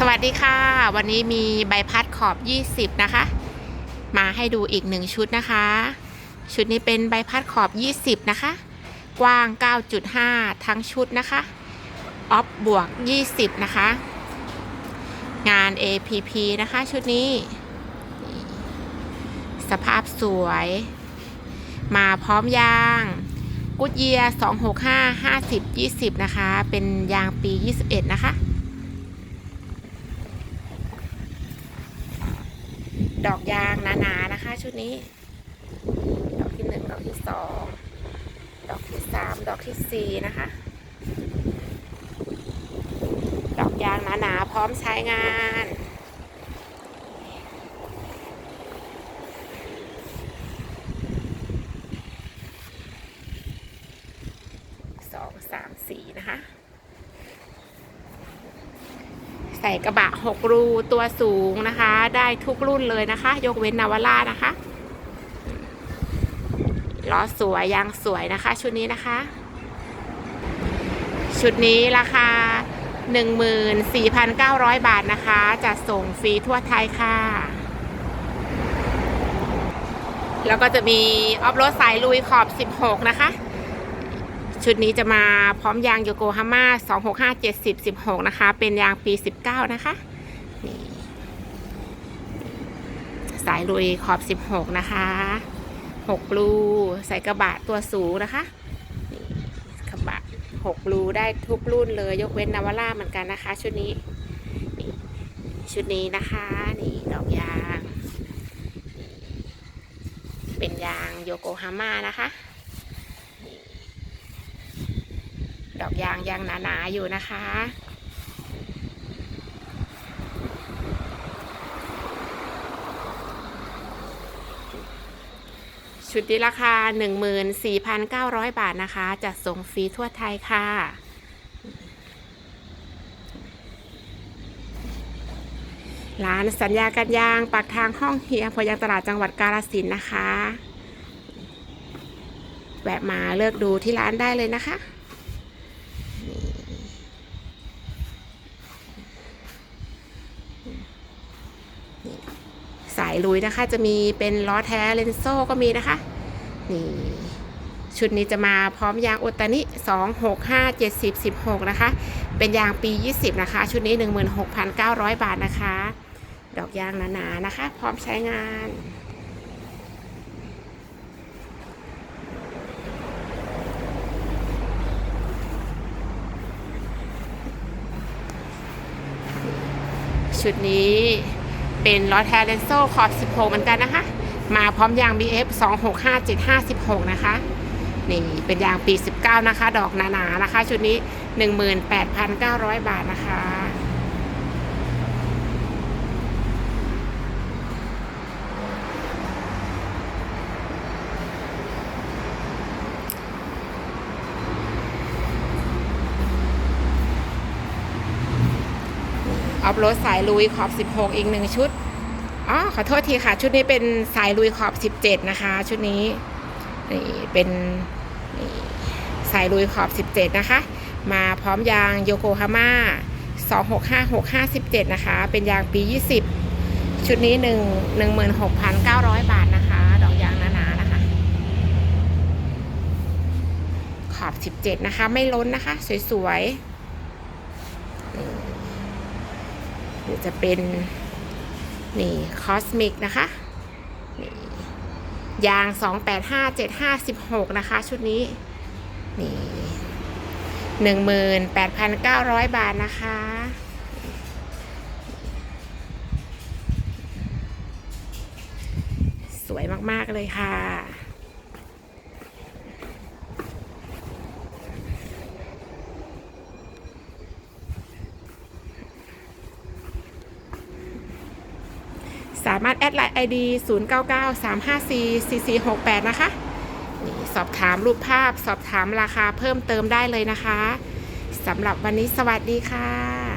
สวัสดีค่ะ วันนี้มีใบพัดขอบ 20 นะคะ มาให้ดูอีกหนึ่งชุดนะคะ ชุดนี้เป็นใบพัดขอบ 20 นะคะ กว้าง 9.5 ทั้งชุดนะคะออฟบวก 20 นะคะ งาน APP นะคะ ชุดนี้ สภาพสวย มาพร้อมยางกุดเยีย265 50 20 นะคะ เป็นยางปี 21 นะคะ ดอกยางหนาๆนะคะ ชุดนี้ ดอกที่หนึ่งดอกที่สองดอกที่สามดอกที่สี่นะคะ ดอกยางหนาๆพร้อมใช้งานสองสามสี่นะคะ ใส่กระบะหกรูตัวสูงนะคะ ได้ทุกรุ่นเลยนะคะ ยกเว้นนาวาร่านะคะล้อสวยยางสวยนะคะ ชุดนี้นะคะ ชุดนี้ราคา 14,900 บาทนะคะ จะส่งฟรีทั่วไทยค่ะ แล้วก็จะมีออฟโรดสายลุยขอบ 16 นะคะ ชุดนี้จะมาพร้อมยางโยโกฮาม่า265 70 16นะคะ เป็นยางปี19นะคะ สายลุยขอบ16นะคะ6รูใส่กระบะตัวสูงนะคะกระบะ6รูได้ทุกรุ่นเลย ยกเว้นนาวาร่าเหมือนกันนะคะ ชุดนี้ชุดนี้นะคะ นี่ดอกยาง เป็นยางโยโกฮาม่านะคะ ดอกยางยังหนาๆอยู่นะคะชุดนี้ราคา 14,900 บาทนะคะจะส่งฟรีทั่วไทยค่ะ ร้านสัญญากันยางปากทางห้องเฮียพยังตลาดจังหวัดกาฬสินนะคะ แวะมาเลือกดูที่ร้านได้เลยนะคะ สายลุยนะคะ จะมีเป็นล้อแท้เลนโซ่ก็มีนะคะ นี่ชุดนี้จะมาพร้อมยางโอตานิ 2 6 5 70 16 นะคะ เป็นยางปี 20 นะคะ ชุดนี้ 16,900 บาทนะคะ ดอกยางหนาๆนะคะ พร้อมใช้งานชุดนี้ เป็นล้อแทเลนโซ่ขอบ 16 เหมือนกันนะคะ มาพร้อมยาง BF 265756 นะคะ นี่เป็นยางปี 19 นะคะ ดอกหนาๆนะคะ ชุดนี้ 18,900 บาทนะคะ ออฟโรดสายลุยขอบ 16 อีกหนึ่งชุดอ๋อขอโทษทีค่ะ ชุดนี้เป็นสายลุยขอบ 17 นะคะ ชุดนี้นี่เป็นนี่สายลุยขอบ 17 นะคะ มาพร้อมยางโยโกฮาม่า265657 นะคะ เป็นยางปี 20 ชุดนี้ 1 16,900 บาทนะคะ ดอกยางหนาๆนะคะ ขอบ 17 นะคะ ไม่ล้นนะคะ สวยๆ หรือจะเป็นนี่คอสมิกนะคะนี่ยาง 285756 นะคะ ชุดนี้ นี่18,900บาทนะคะ สวยมาก ๆ เลยค่ะ สามารถแอดไลน์ ID 0993544468 นะคะนี่สอบถามรูปภาพ สอบถามราคาเพิ่มเติมได้เลยนะคะสำหรับวันนี้สวัสดีค่ะ